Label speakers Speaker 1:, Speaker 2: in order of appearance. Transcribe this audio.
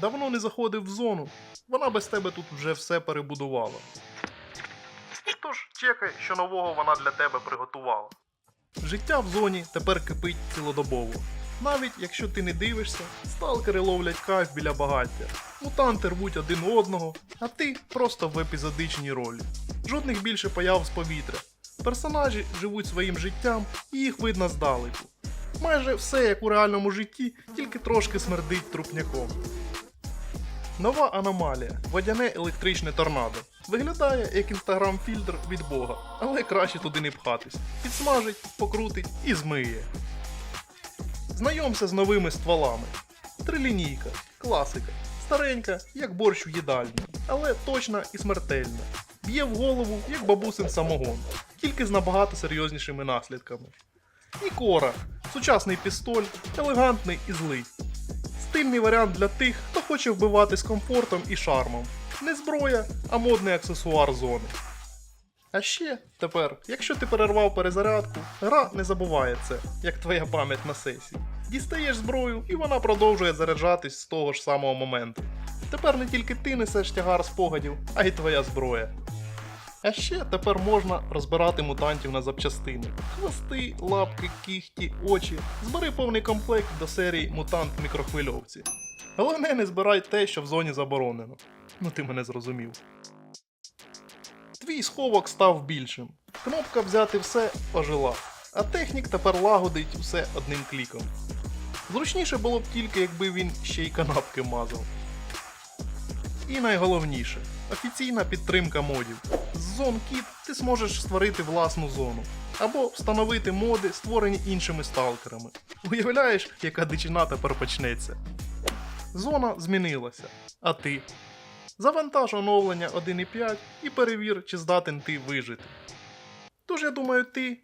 Speaker 1: давно не заходив в зону. Вона без тебе тут вже все перебудувала. Тож чекай, що нового вона для тебе приготувала. Життя в зоні тепер кипить цілодобово. Навіть якщо ти не дивишся, сталкери ловлять кайф біля багаття, мутанти рвуть один одного, а ти просто в епізодичній ролі. Жодних більше появ з повітря. Персонажі живуть своїм життям і їх видно здалеку. Майже все як у реальному житті, тільки трошки смердить трупняком. Нова аномалія водяне електричне торнадо. Виглядає як інстаграм-фільтр від Бога, але краще туди не пхатись. Підсмажить, покрутить і змиє. Знайомся з новими стволами. Трилінійка, класика, старенька, як борщ в їдальні, але точна і смертельна. Б'є в голову, як бабусин самогон, тільки з набагато серйознішими наслідками. І кора, сучасний пістоль, елегантний і злий. Стильний варіант для тих, хто хоче вбивати з комфортом і шармом. Не зброя, а модний аксесуар зони. А ще тепер, якщо ти перервав перезарядку, гра не забуває це, як твоя пам'ять на сесії. Дістаєш зброю, і вона продовжує заряджатись з того ж самого моменту. Тепер не тільки ти несеш тягар спогадів, а й твоя зброя. А ще тепер можна розбирати мутантів на запчастини: хвости, лапки, кіхті, очі. Збери повний комплект до серії Мутант мікрохвильовці. Головне, не збирай те, що в зоні заборонено. Ну ти мене зрозумів. Твій сховок став більшим. Кнопка взяти все ожила, а технік тепер лагодить все одним кліком. Зручніше було б тільки, якби він ще й канапки мазав. І найголовніше офіційна підтримка модів. З ZoneKit ти зможеш створити власну зону. Або встановити моди, створені іншими сталкерами. Уявляєш, яка дичина тепер почнеться. Зона змінилася. А ти? Завантаж оновлення 1.5 і перевір, чи здатен ти вижити. Тож я думаю, ти